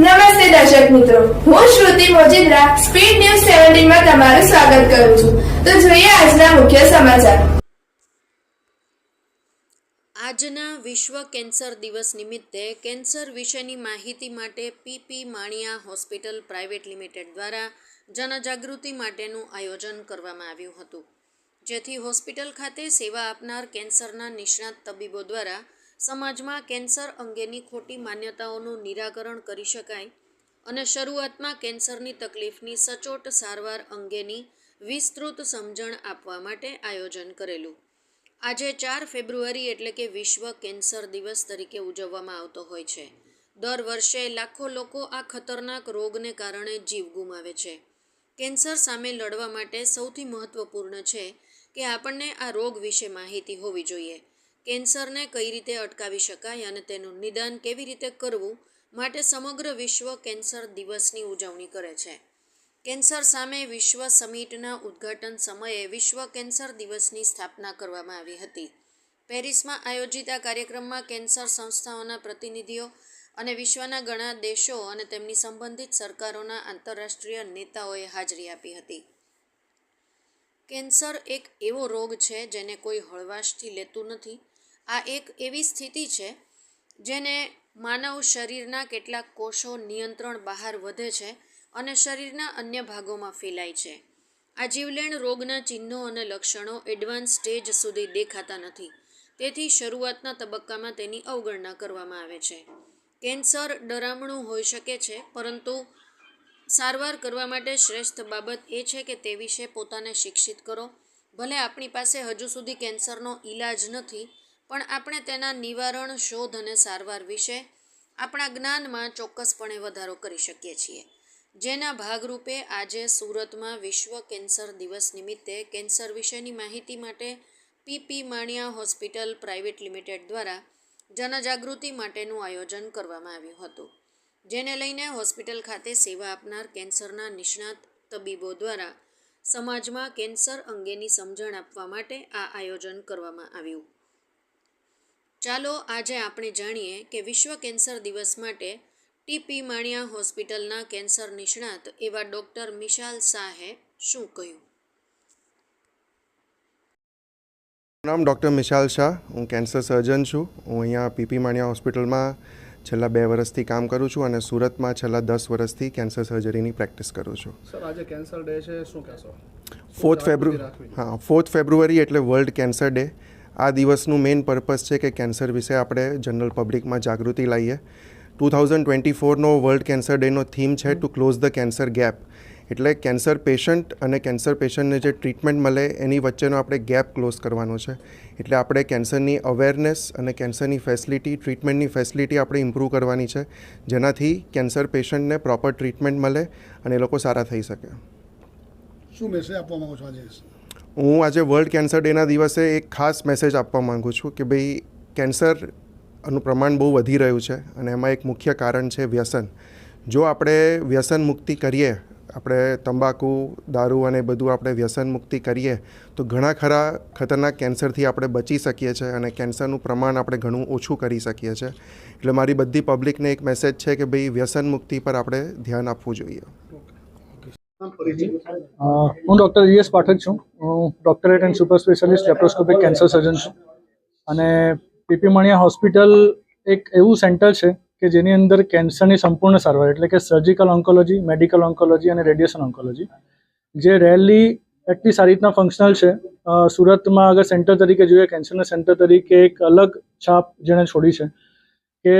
નમસ્તે દર્શક મિત્રો. હું શ્રુતિ મોજીદ્રા, સ્પીડ ન્યૂઝ સેવન્ટીનમાં તમારું સ્વાગત કરું છું. તો જોઈએ આજના મુખ્ય સમાચાર. આજના વિશ્વ કેન્સર દિવસ નિમિત્તે કેન્સર વિશેની માહિતી માટે PP Maniya hospital private limited દ્વારા જનજાગૃતિ માટેનું આયોજન કરવામાં આવ્યું હતું. જેથી હોસ્પિટલ ખાતે સેવા આપનાર કેન્સરના નિષ્ણાત તબીબો દ્વારા સમાજમાં કેન્સર અંગેની ખોટી માન્યતાઓનું નિરાકરણ કરી શકાય અને શરૂઆતમાં કેન્સરની તકલીફની સચોટ સારવાર અંગેની વિસ્તૃત સમજણ આપવા માટે આયોજન કરેલું. આજે ચાર ફેબ્રુઆરી એટલે કે વિશ્વ કેન્સર દિવસ તરીકે ઉજવવામાં આવતો હોય છે. દર વર્ષે લાખો લોકો આ ખતરનાક રોગને કારણે જીવ ગુમાવે છે. કેન્સર સામે લડવા માટે સૌથી મહત્વપૂર્ણ છે કે આપણને આ રોગ વિશે માહિતી હોવી જોઈએ. કેન્સરને કઈ રીતે અટકાવી શકાય અને તેનું નિદાન કેવી રીતે કરવું માટે સમગ્ર વિશ્વ કેન્સર દિવસની ઉજવણી કરે છે. કેન્સર સામે વિશ્વ સમિટના ઉદ્ઘાટન સમયે વિશ્વ કેન્સર દિવસની સ્થાપના કરવામાં આવી હતી. પેરિસમાં આયોજિત આ કાર્યક્રમમાં કેન્સર સંસ્થાઓના પ્રતિનિધિઓ અને વિશ્વના ઘણા દેશો અને તેમની સંબંધિત સરકારોના આંતરરાષ્ટ્રીય નેતાઓએ હાજરી આપી હતી. કેન્સર એક એવો રોગ છે જેને કોઈ હળવાશથી લેતું નથી આ એક એવી સ્થિતિ છે જેને માનવ શરીરના કેટલાક કોષો નિયંત્રણ બહાર વધે છે અને શરીરના અન્ય ભાગોમાં ફેલાય છે. આ જીવલેણ રોગના ચિહ્નો અને લક્ષણો એડવાન્સ સ્ટેજ સુધી દેખાતા નથી. તેથી શરૂઆતના તબક્કામાં તેની અવગણના કરવામાં આવે છે. કેન્સર ડરામણું હોઈ શકે છે, પરંતુ સારવાર કરવા માટે શ્રેષ્ઠ બાબત એ છે કે તે વિશે પોતાને શિક્ષિત કરો. ભલે આપણી પાસે હજુ સુધી કેન્સરનો ઈલાજ નથી પણ આપણે તેના નિવારણ, શોધ અને સારવાર વિશે આપણા જ્ઞાનમાં ચોક્કસપણે વધારો કરી શકીએ છીએ. જેના ભાગરૂપે આજે સુરતમાં વિશ્વ કેન્સર દિવસ નિમિત્તે કેન્સર વિશેની માહિતી માટે PP Maniya hospital private limited દ્વારા જનજાગૃતિ માટેનું આયોજન કરવામાં આવ્યું હતું. જેને લઈને હોસ્પિટલ ખાતે સેવા આપનાર કેન્સરના નિષ્ણાત તબીબો દ્વારા સમાજમાં કેન્સર અંગેની સમજણ આપવા માટે આ આયોજન કરવામાં આવ્યું. ચાલો આજે આપણે જાણીએ કે વિશ્વ કેન્સર દિવસ માટે ટીપી માણિયા હોસ્પિટલના કેન્સર નિષ્ણાત એવા ડૉક્ટર મિશાલ શાહે શું કહ્યું? નામ ડૉક્ટર મિશાલ શાહ. હું કેન્સર સર્જન છું. હું અહીંયા પીપી માણિયા હોસ્પિટલમાં છેલ્લા બે વર્ષથી કામ કરું છું અને સુરતમાં છેલ્લા દસ વર્ષથી કેન્સર સર્જરીની પ્રેક્ટિસ કરું છું. સર આજે કેન્સર ડે છે. શું કહેશો? ફોર્થ ફેબ્રુ હા ફોર્થ ફેબ્રુઆરી એટલે વર્લ્ડ કેન્સર ડે. આ દિવસનું મેઇન પર્પઝ છે કે કેન્સર વિશે આપણે જનરલ પબ્લિકમાં જાગૃતિ લાવીએ. ટુ થાઉઝન્ડ ટ્વેન્ટી ફોરનો વર્લ્ડ કેન્સર ડેનો થીમ છે to close the cancer gap એટલે કેન્સર પેશન્ટ અને કેન્સર પેશન્ટને જે ટ્રીટમેન્ટ મળે એની વચ્ચેનો આપણે ગેપ ક્લોઝ કરવાનો છે. એટલે આપણે કેન્સરની અવેરનેસ અને કેન્સરની ફેસિલિટી ટ્રીટમેન્ટની ફેસિલિટી આપણે ઇમ્પ્રૂવ કરવાની છે. જેનાથી કેન્સર પેશન્ટને પ્રોપર ટ્રીટમેન્ટ મળે અને એ લોકો સારા થઈ શકે. શું મેસેજ આપવા માંગો છો આજે? હું આજે વર્લ્ડ કેન્સર ડેના દિવસે એક ખાસ મેસેજ આપવા માગું છું કે ભાઈ કેન્સરનું પ્રમાણ બહુ વધી રહ્યું છે અને એમાં એક મુખ્ય કારણ છે વ્યસન. જો આપણે વ્યસન મુક્તિ કરીએ, આપણે તંબાકુ, દારૂ અને બધું આપણે વ્યસન મુક્તિ કરીએ, તો ઘણા ખરા ખતરનાક કેન્સરથી આપણે બચી શકીએ છીએ અને કેન્સરનું પ્રમાણ આપણે ઘણું ઓછું કરી શકીએ છીએ એટલે મારી બધી પબ્લિકને એક મેસેજ છે કે ભાઈ, વ્યસન મુક્તિ પર આપણે ધ્યાન આપવું જોઈએ. હું ડૉક્ટર યસ પાઠક છું. હું doctorate and super specialist laparoscopic cancer surgeon છું. અને પીપી મણિયા હોસ્પિટલ એક એવું સેન્ટર છે કે જેની અંદર કેન્સરની સંપૂર્ણ સારવાર, એટલે કે સર્જિકલ ઓન્કોલોજી મેડિકલ ઓન્કોલોજી અને રેડિયેશન ઓન્કોલોજી જે રેરલી એટલી સારી રીતના ફંક્શનલ છે. સુરતમાં અગર સેન્ટર તરીકે જોઈએ, કેન્સરના સેન્ટર તરીકે એક અલગ છાપ જેણે છોડી છે કે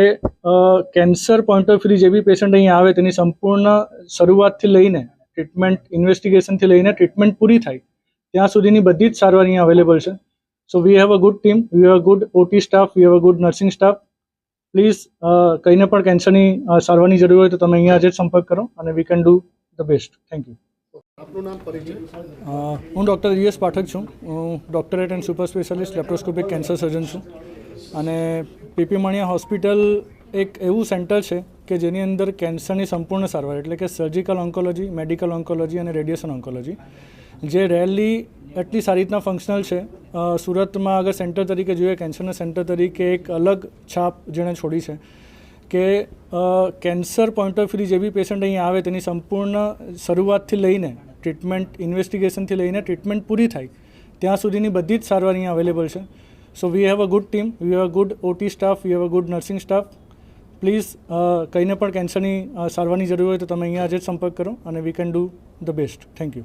કેન્સર પોઈન્ટ ઓફ વ્યૂ જે બી પેશન્ટ અહીંયા આવે તેની સંપૂર્ણ શરૂઆતથી લઈને ટ્રીટમેન્ટ ઇન્વેસ્ટિગેશનથી લઈને ટ્રીટમેન્ટ પૂરી થાય ત્યાં સુધીની બધી જ સારવાર અહીંયા અવેલેબલ છે. So we have a good team we have a good OT staff we have a good nursing staff please કંઈને પણ કેન્સરની સારવારની જરૂર હોય તો તમે અહીંયા આજે જ સંપર્ક કરો અને we can do the best thank you આપનું નામ પરિચય? હું ડૉક્ટર જી પાઠક છું. હું doctorate and super specialist laparoscopic cancer surgeon છું. અને પીપી મણિયા હોસ્પિટલ એક એવું સેન્ટર છે કે જેની અંદર કેન્સરની સંપૂર્ણ સારવાર, એટલે કે સર્જિકલ ઓન્કોલોજી મેડિકલ ઓન્કોલોજી અને રેડિયેશન ઓન્કોલોજી જે રેલી એટલી સારી રીતના ફંક્શનલ છે. સુરતમાં અગર સેન્ટર તરીકે જોઈએ કેન્સરના સેન્ટર તરીકે એક અલગ છાપ જેણે છોડી છે કે કેન્સર પોઈન્ટ ઓફ વ્યૂ જે બી પેશન્ટ અહીંયા આવે, તેની સંપૂર્ણ શરૂઆતથી લઈને ટ્રીટમેન્ટ ઇન્વેસ્ટિગેશનથી લઈને ટ્રીટમેન્ટ પૂરી થાય, ત્યાં સુધીની બધી જ સારવાર અહીંયા અવેલેબલ છે. So we have a good team we have a good OT staff we have a good nursing staff please કંઈને પણ કેન્સરની સારવારની જરૂર હોય તો તમે અહીંયા આજે જ સંપર્ક કરો અને we can do the best thank you